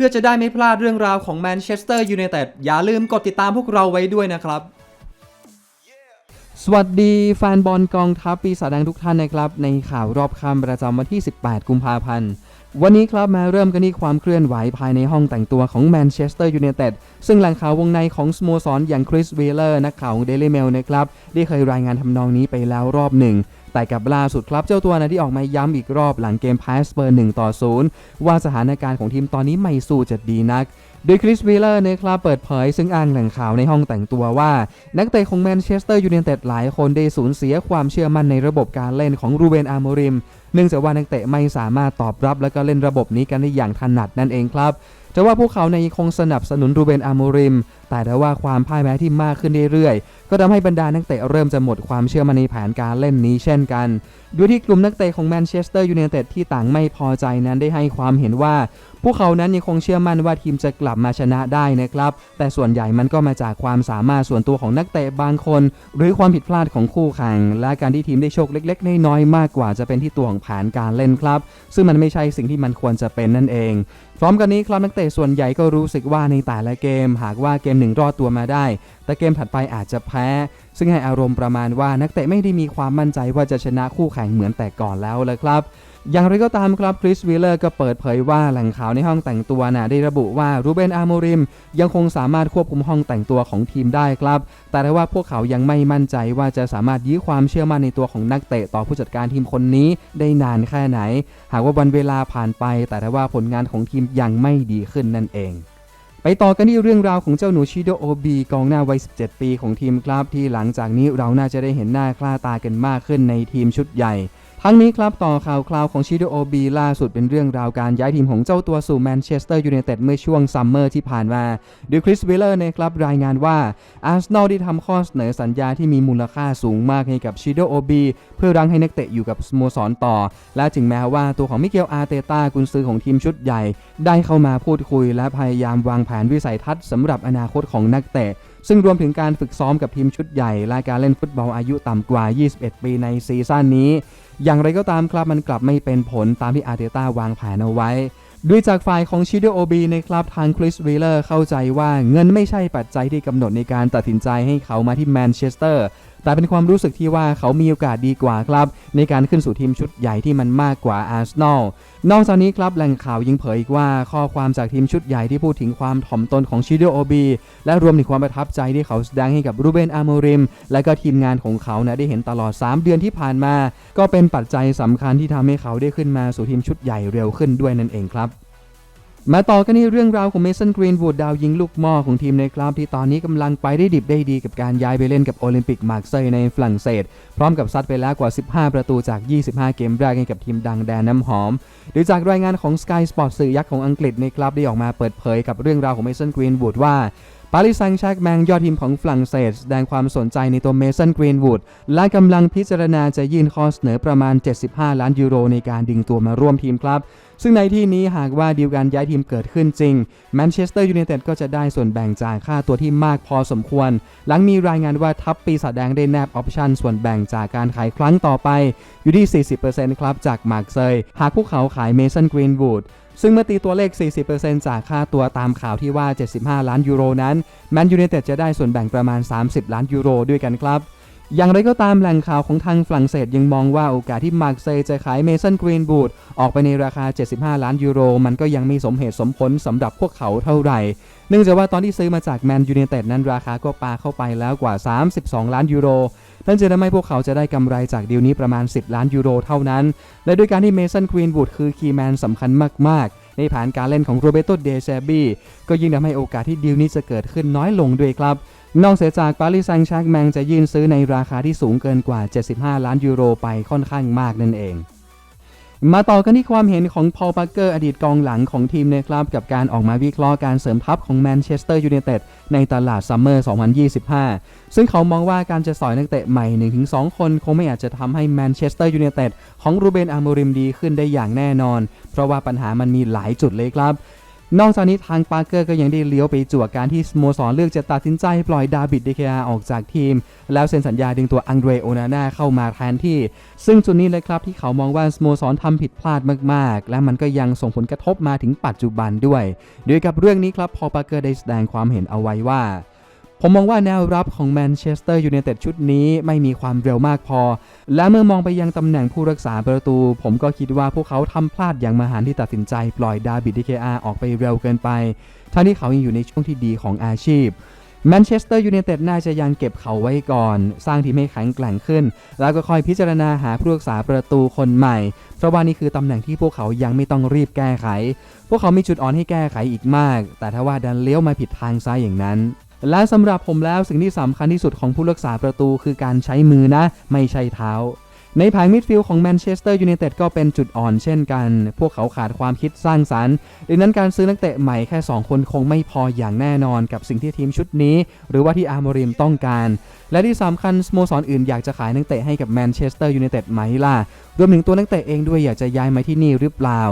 พื่อจะได้ไม่พลาดเรื่องราวของแมนเชสเตอร์ยูไนเต็ดอย่าลืมกดติดตามพวกเราไว้ด้วยนะครับ สวัสดีแฟนบอลกองทัพปีศาจแดงทุกท่านนะครับ ในข่าวรอบค่ำประจำวันที่ 18 กุมภาพันธ์วันนี้ครับมาเริ่มกันที่ความเคลื่อนไหวภายในห้องแต่งตัวของแมนเชสเตอร์ยูไนเต็ดซึ่งแหล่งข่าววงในของสโมสรอย่างคริสวีเลอร์นักข่าวของเดลิเมลนะครับได้เคยรายงานทำนองนี้ไปแล้วรอบหนึ่ง แต่กับล่าสุดครับเจ้าตัวนะที่ออกมาย้ำอีกรอบหลังเกมแพสเปอร์1ต่อ0ว่าสถานการณ์ของทีมตอนนี้ไม่สู้จะดีนักโดยคริสวีเลอร์นะครับเปิดเผยซึ่งอ้างแหล่งข่าวในห้องแต่งตัวว่า นักเตะของแมนเชสเตอร์ยูไนเต็ดหลายคนได้สูญเสียความเชื่อมั่นในระบบการเล่นของรูเบนอาร์โมริม เนื่องจากว่านักเตะไม่สามารถตอบรับและก็เล่นระบบนี้กันได้อย่างถนัดนั่นเองครับแต่ว่าพวกเขาในยังคงสนับสนุนรูเบนอาร์โมริม แต่ได้ว่าความพ่ายแพ้ที่มากขึ้นเรื่อยๆ ก็ทำให้บรรดานักเตะเริ่มจะหมดความเชื่อมั่นในแผนการเล่นนี้เช่นกันด้วยที่กลุ่มนักเตะของแมนเชสเตอร์ยูไนเต็ดที่ต่างไม่พอใจนั้นได้ให้ความเห็นว่า พวกเขานั้นยังคงเชื่อมั่นว่าทีมจะกลับมาชนะได้นะครับ แต่ส่วนใหญ่มันก็มาจากความสามารถส่วนตัวของนักเตะบางคน หรือความผิดพลาดของคู่แข่ง และการที่ทีมได้โชคเล็ก ๆ น้อยๆมากกว่าจะเป็นที่ตัวของแผนการเล่นครับ ซึ่งมันไม่ใช่สิ่งที่มันควรจะเป็นนั่นเองพร้อมกันนี้ครับนักเตะส่วนใหญ่ก็รู้สึกว่าในแต่ละเกม หากว่าเกมหนึ่งรอดตัวมาได้ แต่เกมถัดไปอาจจะแพ้ ซึ่งให้อารมณ์ประมาณว่านักเตะไม่ได้มีความมั่นใจว่าจะชนะคู่แข่งเหมือนแต่ก่อนแล้วเลยครับอย่างไรก็ตามครับคริสวิลเลอร์ก็เปิดเผยว่าแหล่งข่าวในห้องแต่งตัวน่ะได้ระบุว่ารูเบนอาร์โมริม ยังคงสามารถควบคุมห้องแต่งตัวของทีมได้ครับ แต่ว่าพวกเขายังไม่มั่นใจว่าจะสามารถยื้อความเชื่อมั่นในตัวของนักเตะต่อผู้จัดการทีมคนนี้ได้นานแค่ไหน หากว่าวันเวลาผ่านไป แต่ว่าผลงานของทีมยังไม่ดีขึ้นนั่นเอง ไปต่อกันที่เรื่องราวของเจ้าหนูชิโดโอบีกองหน้าวัย 17 ปีของทีมครับที่หลังจากนี้เราน่าจะได้เห็นหน้าคล้าตากันมากขึ้นในทีมชุดใหญ่ ทั้งนี้ครับต่อข่าวคราวของชิโดโอบีล่าสุดเป็นเรื่องราวการย้ายทีมของเจ้าตัวสู่แมนเชสเตอร์ยูไนเต็ดเมื่อช่วงซัมเมอร์ที่ผ่านมาโดยคริสวิลเลอร์นะครับรายงานว่าอาร์เซนอลได้ทำข้อเสนอสัญญาที่มีมูลค่าสูงมากให้กับชิโดโอบีเพื่อรั้งให้นักเตะอยู่กับสโมสรต่อ และถึงแม้ว่าตัวของมิเกลอาร์เตต้ากุนซือของทีมชุดใหญ่ ได้เข้ามาพูดคุยและพยายามวางแผนวิสัยทัศน์สำหรับอนาคตของนักเตะ ซึ่งรวมถึงการฝึกซ้อมกับทีมชุดใหญ่และการเล่นฟุตบอลอายุต่ำกว่า 21 ปีในซีซั่นนี้ อย่างไรก็ตามครับมันกลับไม่เป็นผลตามที่อาร์เตต้าวางแผนเอาไว้ด้วยจากฝ่ายของชิโดโอบีในครับทางคริสวีเลอร์เข้าใจว่าเงินไม่ใช่ปัจจัยที่กำหนดในการตัดสินใจให้เขามาที่แมนเชสเตอร์ แต่เป็นความรู้สึกที่ว่าเขามีโอกาสดีกว่าครับ ในการขึ้นสู่ทีมชุดใหญ่ที่มันมากกว่าอาร์เซนอลนอกจากนี้ครับแหล่งข่าวยังเผยอีกว่าข้อความจากทีมชุดใหญ่ที่พูดถึงความถ่อมตนของชิโดโอบีและรวมถึงความประทับใจที่เขาแสดงให้กับรูเบนอาร์โมริม และก็ทีมงานของเขานะได้เห็นตลอด 3 เดือนที่ผ่านมา ก็เป็นปัจจัยสำคัญที่ทำให้เขาได้ขึ้นมาสู่ทีมชุดใหญ่เร็วขึ้นด้วยนั่นเองครับ มาต่อกันที่เรื่องราวของเมสันกรีนวูดดาวยิงลูกหม้อของทีมในครับที่ตอนนี้กำลังไปได้ดิบได้ดีกับการย้ายไปเล่นกับโอลิมปิกมาร์เซย์ในฝรั่งเศส พร้อมกับซัดไปแล้วกว่า 15 ประตูจาก 25 เกมแรกให้กับทีมดังแดนน้ำหอม โดยจากรายงานของ Sky Sport สื่อยักษ์ของอังกฤษในครับได้ออกมาเปิดเผยกับเรื่องราวของเมสันกรีนวูดว่า ปารีสแซงต์แชร์กแมงยอดทีมของฝรั่งเศสแสดงความสนใจในตัวเมสันกรีนวูดและกำลังพิจารณาจะยื่นข้อเสนอประมาณ 75 ล้านยูโรในการดึงตัวมาร่วมทีมครับ ซึ่งในที่นี้หากว่าดีลการย้ายทีมเกิดขึ้นจริงแมนเชสเตอร์ยูไนเต็ดก็จะได้ส่วนแบ่งจากค่าตัวที่มากพอสมควร หลังมีรายงานว่าทัพปีศาจแดงได้แนบออปชั่นส่วนแบ่งจากการขายครั้งต่อไปอยู่ที่ 40%ครับจากมาร์กเซยหากพวกเขาขายเมสันกรีนวูด ซึ่งเมื่อตีตัวเลข 40%จากค่าตัวตามข่าวที่ว่า 75 ล้านยูโรนั้นแมนยูไนเต็ดจะได้ส่วนแบ่งประมาณ 30 ล้านยูโรด้วยกันครับ อย่างไรก็ตามแหล่งข่าวของทางฝรั่งเศสยังมองว่าโอกาสที่มาร์กเซย์จะขายเมสันกรีนบูดออกไปในราคา 75 ล้านยูโร มันก็ยังไม่สมเหตุสมผลสำหรับพวกเขาเท่าไหร่เนื่องจากว่าตอนที่ซื้อมาจากแมนยูไนเต็ดนั้นราคาก็ปาเข้าไปแล้วกว่า 32 ล้านยูโร นั่นจะทำให้พวกเขาจะได้กำไรจากดีลนี้ประมาณ 10 ล้านยูโรเท่านั้น และด้วยการที่เมสันกรีนบูดคือคีย์แมนสำคัญมาก ๆ ในแผนการเล่นของโรเบโตเดเซบีก็ยิ่งทำให้โอกาสที่ดีลนี้จะเกิดขึ้นน้อยลงด้วยครับนอกเสียจากปารีสแซงต์แชร์กแมงจะยื่นซื้อในราคาที่สูงเกินกว่า 75 ล้านยูโรไปค่อนข้างมากนั่นเอง มาต่อกันที่ความเห็นของพอลปาร์เกอร์อดีตกองหลังของทีมนะครับกับการออกมาวิเคราะห์การเสริมทัพของแมนเชสเตอร์ยูไนเต็ดในตลาดซัมเมอร์ 2025 ซึ่งเขามองว่าการจะสอยนักเตะใหม่ 1-2 คนคงไม่อาจจะทำให้แมนเชสเตอร์ยูไนเต็ดของรูเบนอาร์โมริมดีขึ้นได้อย่างแน่นอน เพราะว่าปัญหามันมีหลายจุดเลยครับ นอกจากนี้ทางปาร์เกอร์ก็ยังได้เลี้ยวไปจั่วการที่สโมสรเลือกจะตัดสินใจปล่อยดาบิดเดเคอาออกจากทีม แล้วเซ็นสัญญาดึงตัวอังเดรโอนาน่าเข้ามาแทนที่ ซึ่งจุดนี้เลยครับที่เขามองว่าสโมสรทำผิดพลาดมาก ๆ และมันก็ยังส่งผลกระทบมาถึงปัจจุบันด้วย โดยกับเรื่องนี้ครับพอปาร์เกอร์ได้แสดงความเห็นเอาไว้ว่า ผมมองว่าแนวรับของแมนเชสเตอร์ยูไนเต็ดชุดนี้ไม่มีความเร็วมากพอ และเมื่อมองไปยังตำแหน่งผู้รักษาประตู ผมก็คิดว่าพวกเขาทำพลาดอย่างมหันที่ตัดสินใจปล่อยดาบิดดีเคอาออกไปเร็วเกินไปทั้งที่เขายังอยู่ในช่วงที่ดีของอาชีพแมนเชสเตอร์ยูไนเต็ดน่าจะยังเก็บเขาไว้ก่อน สร้างทีมให้แข็งแกร่งขึ้น แล้วก็ค่อยพิจารณาหาผู้รักษาประตูคนใหม่ เพราะว่านี่คือตำแหน่งที่พวกเขายังไม่ต้องรีบแก้ไข พวกเขามีจุดอ่อนให้แก้ไขอีกมาก แต่ถ้าว่าดันเลี้ยวมาผิดทางซ้ายอย่างนั้น และสำหรับผมแล้วสิ่งที่สำคัญที่สุดของผู้รักษาประตูคือการใช้มือนะ ไม่ใช่เท้า ในแผงมิดฟิลด์ของแมนเชสเตอร์ยูไนเต็ดก็เป็นจุดอ่อนเช่นกัน พวกเขาขาดความคิดสร้างสรรค์ดังนั้นการซื้อนักเตะใหม่แค่ 2 คนคงไม่พออย่างแน่นอนกับสิ่งที่ทีมชุดนี้ หรือว่าที่อาร์โมริมต้องการ และที่สำคัญสโมสรอื่นอยากจะขายนักเตะให้กับแมนเชสเตอร์ยูไนเต็ดไหมล่ะรวมถึงตัวนักเตะเองด้วยอยากจะย้ายมาที่นี่หรือเปล่า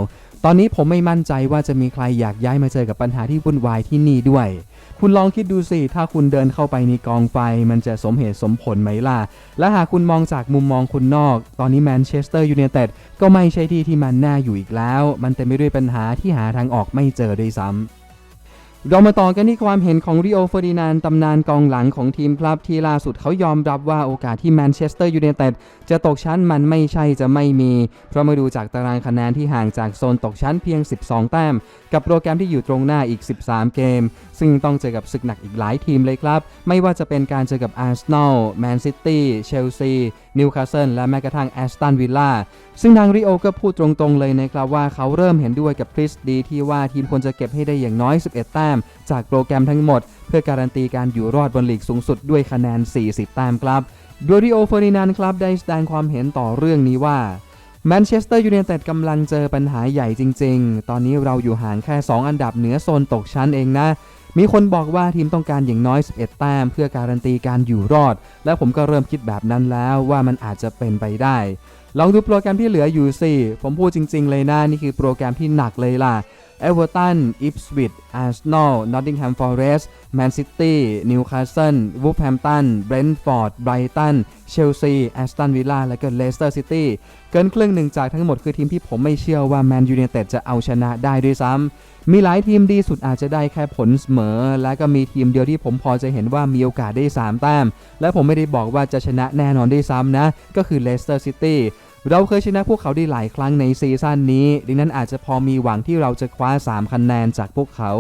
ตอนนี้ผมไม่มั่นใจว่าจะมีใครอยากย้ายมาเจอกับปัญหาที่วุ่นวายที่นี่ด้วย คุณลองคิดดูสิ ถ้าคุณเดินเข้าไปในกองไฟ มันจะสมเหตุสมผลไหมล่ะ และหากคุณมองจากมุมมองคุณนอก ตอนนี้แมนเชสเตอร์ยูไนเต็ดก็ไม่ใช่ที่ที่มันน่าอยู่อีกแล้ว มันเต็มไปด้วยปัญหาที่หาทางออกไม่เจอด้วยซ้ำ เรามาต่อกันที่ความเห็นของริโอเฟอร์ดินานด์ตำนานกองหลังของทีมครับที่ล่าสุดเขายอมรับว่าโอกาสที่แมนเชสเตอร์ยูไนเต็ดจะตกชั้นมันไม่ใช่จะไม่มี เพราะมาดูจากตารางคะแนนที่ห่างจากโซนตกชั้นเพียง 12 แต้ม กับโปรแกรมที่อยู่ตรงหน้าอีก 13 เกมซึ่งต้องเจอกับศึกหนักอีกหลายทีมเลยครับ ไม่ว่าจะเป็นการเจอกับอาร์เซนอลแมนซิตี้เชลซีนิวคาสเซิลและแม้กระทั่งแอสตันวิลล่าซึ่งทางริโอก็พูดตรงๆเลยนะครับว่าเขาเริ่มเห็นด้วยกับทฤษฎีที่ว่าทีมควรจะเก็บให้ได้อย่างน้อย 11 แต้ม จากโปรแกรมทั้งหมด เพื่อการันตีการอยู่รอดบนลีกสูงสุดด้วยคะแนน 40 แต้มครับโดยริโอเฟอร์ดินานครับได้แสดงความเห็นต่อเรื่องนี้ว่าแมนเชสเตอร์ยูไนเต็ดกำลังเจอปัญหาใหญ่จริง ๆ ตอนนี้เราอยู่ห่างแค่ 2 อันดับเหนือโซนตกชั้นเองนะ มีคนบอกว่าทีมต้องการอย่างน้อย 11 แต้ม เพื่อการันตีการอยู่รอด และผมก็เริ่มคิดแบบนั้นแล้วว่ามันอาจจะเป็นไปได้ลองดูโปรแกรมที่เหลืออยู่สิ ผมพูดจริง ๆ เลยนะ นี่คือโปรแกรมที่หนักเลยล่ะ เอเวอร์ตัน อิปสวิ h อาร์เซนอล นอตติงแฮม ฟอร์เรสต์ แมนซิตี้ นิวคาสเซิล วูฟแฮมตัน เบรนท์ฟอร์ด ไบรตัน เชลซี แอสตันวิลล่า และก็เลสเตอร์ซิตี้ เกินครึ่งหนึ่งจากทั้งหมดคือทีมที่ผมไม่เชื่อว่าแมนยูไนเต็ดจะเอาชนะได้ด้วยซ้ำ มีหลายทีมดีสุดอาจจะได้แค่ผลเสมอ และก็มีทีมเดียวที่ผมพอจะเห็นว่ามีโอกาสได้ 3 แต้ม และผมไม่ได้บอกว่าจะชนะแน่นอนได้ซ้ำนะ ก็คือเลสเตอร์ซิตี้ เราเคยชนะพวกเขาได้หลายครั้งในซีซั่นนี้ ดังนั้นอาจจะพอมีหวังที่เราจะคว้า 3 คะแนนจากพวกเขา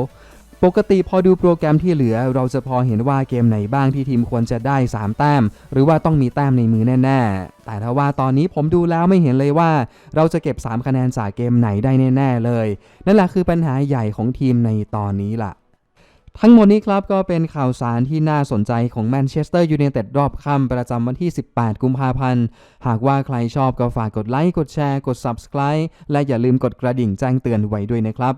ปกติพอดูโปรแกรมที่เหลือ เราจะพอเห็นว่าเกมไหนบ้างที่ทีมควรจะได้ 3 แต้ม หรือว่าต้องมีแต้มในมือแน่ๆ แต่ถ้าว่าตอนนี้ผมดูแล้วไม่เห็นเลยว่า เราจะเก็บ 3 คะแนนจากเกมไหนได้แน่ ๆ เลย นั่นแหละคือปัญหาใหญ่ของทีมในตอนนี้ล่ะ ทั้งหมดนี้ครับก็เป็นข่าวสารที่น่าสนใจของแมนเชสเตอร์ยูไนเต็ดรอบค่ำประจำวันที่ 18 กุมภาพันธ์ หากว่าใครชอบก็ฝากกดไลค์ กดแชร์ กด Subscribe และอย่าลืมกดกระดิ่งแจ้งเตือนไว้ด้วยนะครับ